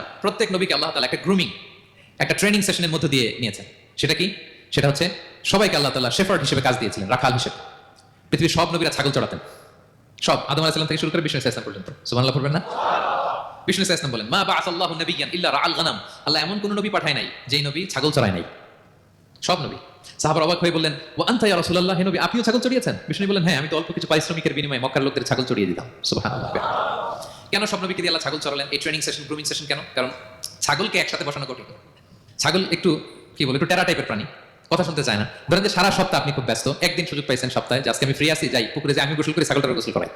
প্রত্যেক নবীকে আল্লাহ তালা একটা গ্রুমিং একটা ট্রেনিং সেশনের মধ্যে দিয়ে নিয়েছেন। সেটা কি? সেটা হচ্ছে সবাইকে আল্লাহ তালা শেফার্ড হিসেবে কাজ দিয়েছিলেন, রাখাল হিসেবে। পৃথিবীর সব নবীরা ছাগল চড়াতেন। সব, আদম আলাইসালাম থেকে শুরু করে বিষ্ণু ইসলাম পর্যন্ত। সুবহানাল্লাহ পড়বেন না? বিষ্ণু ইসলাম বলেন, মা বা আসাল্লাহু নবিয়ান ইল্লা রাআল গানাম। আল্লাহ এমন কোন নবী পাঠায় নাই, যেই নবী ছাগল চড়ায় নাই। সব নবী। সাহাবার অবাক হয়ে বললেন ও আন্তা ইয়া রাসূলুল্লাহ? হে নবী, আপনিও ছাগল চড়িয়েছেন? বিষ্ণু বলেন হ্যাঁ আমি তো অল্প কিছু পারিশ্রমিকের বিনিময়ে মক্কার লোকদের ছাগল চড়িয়ে দিতাম। সুবহানাল্লাহ কেন সব নবীকে দিয়ে আল্লাহ ছাগল চড়ালেন? এই ট্রেনিং সেশন গ্রুমিং সেশন কেন? কারণ ছাগলকে একসাথে বসানো কঠিন। ছাগল একটু, কি বলে, একটু টেরা টাইপের প্রাণী। কথা শুনতে চায় না। ধরেন যে সারা সপ্তাহ আপনি খুব ব্যস্ত, একদিন সুযোগ পাইছেন সপ্তাহে আজকে আমি ফ্রি আছি, যাই, পুকুরে যে আমি গোসল করি ছাগলটার গোসল করাই।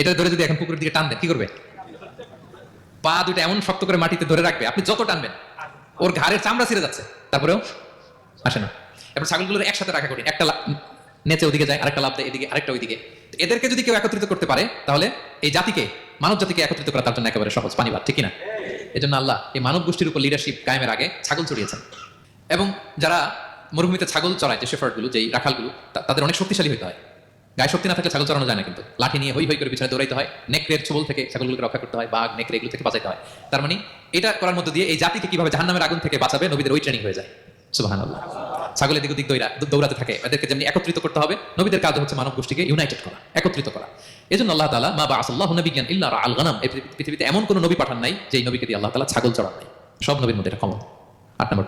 এটা ধরে যদি এখন পুকুরের দিকে টান দেন, কি করবে? পা দুটো এমন শক্ত করে মাটিতে ধরে রাখবে, আপনি যত টানবেন, ওর ঘাড়ের চামড়া ছিঁড়ে যাচ্ছে, তারপরেও আসে না। এবার ছাগলগুলোর একসাথে রাখা কঠিন। একটা নেচে ওদিকে যায়, আরেকটা লাভ দেয়, এদিকে, আরেকটা ওইদিকে। এদেরকে যদি কেউ একত্রিত করতে পারে, তাহলে এই জাতিকে মানব জাতিকে একত্রিত করা তার জন্য একেবারে সহজ। পানিবার ঠিক কিনা? এই জন্য আল্লাহ এই মানব গোষ্ঠীর উপর লিডারশিপ কায়েমের আগে ছাগল চড়িয়েছেন। এবং যারা মরুভূমিতে ছাগল চড়ায়, যে শেফার্ডগুলো যেই রাখালগুলো তাদের অনেক শক্তিশালী হতে হয়। গায়ে শক্তি না থাকলে ছাগল চড়ানো যায় না কিন্তু। লাঠি নিয়ে হই হই করে পিছনে দৌড়াইতে হয়। নেকড়ের ছোবল থেকে ছাগলগুলোকে রক্ষা করতে হয়। বাঘ, নেকড়ে, এগুলো থেকে বাঁচাইতে হয়। তার মানে এটা করার মধ্যে দিয়ে এই জাতিকে কীভাবে জাহান্নামের আগুন থেকে বাঁচাবে, নবীদের ওই ট্রেনিং হয়ে যায়। সুবাহান আল্লাহ ছাগলের দিক ওদিক দৌড়া দৌড়াতে থাকে। এদেরকে যেমনি একত্রিত করতে হবে, নবীদের কাজ হচ্ছে মানব গোষ্ঠীকে ইউনাইটেড করা, একত্রিত করা। এই জন্য আল্লাহ তালা মা বা আসল্লাহ নবী জ্ঞান ইল্লা আল গানাম পৃথিবীতে এমন কোনো নবী পাঠান নাই যে নবীকে দিয়ে আল্লাহ তালা ছাগল চড়ান নাই। সব নবীর মধ্যে এটা কমন আট নম্বর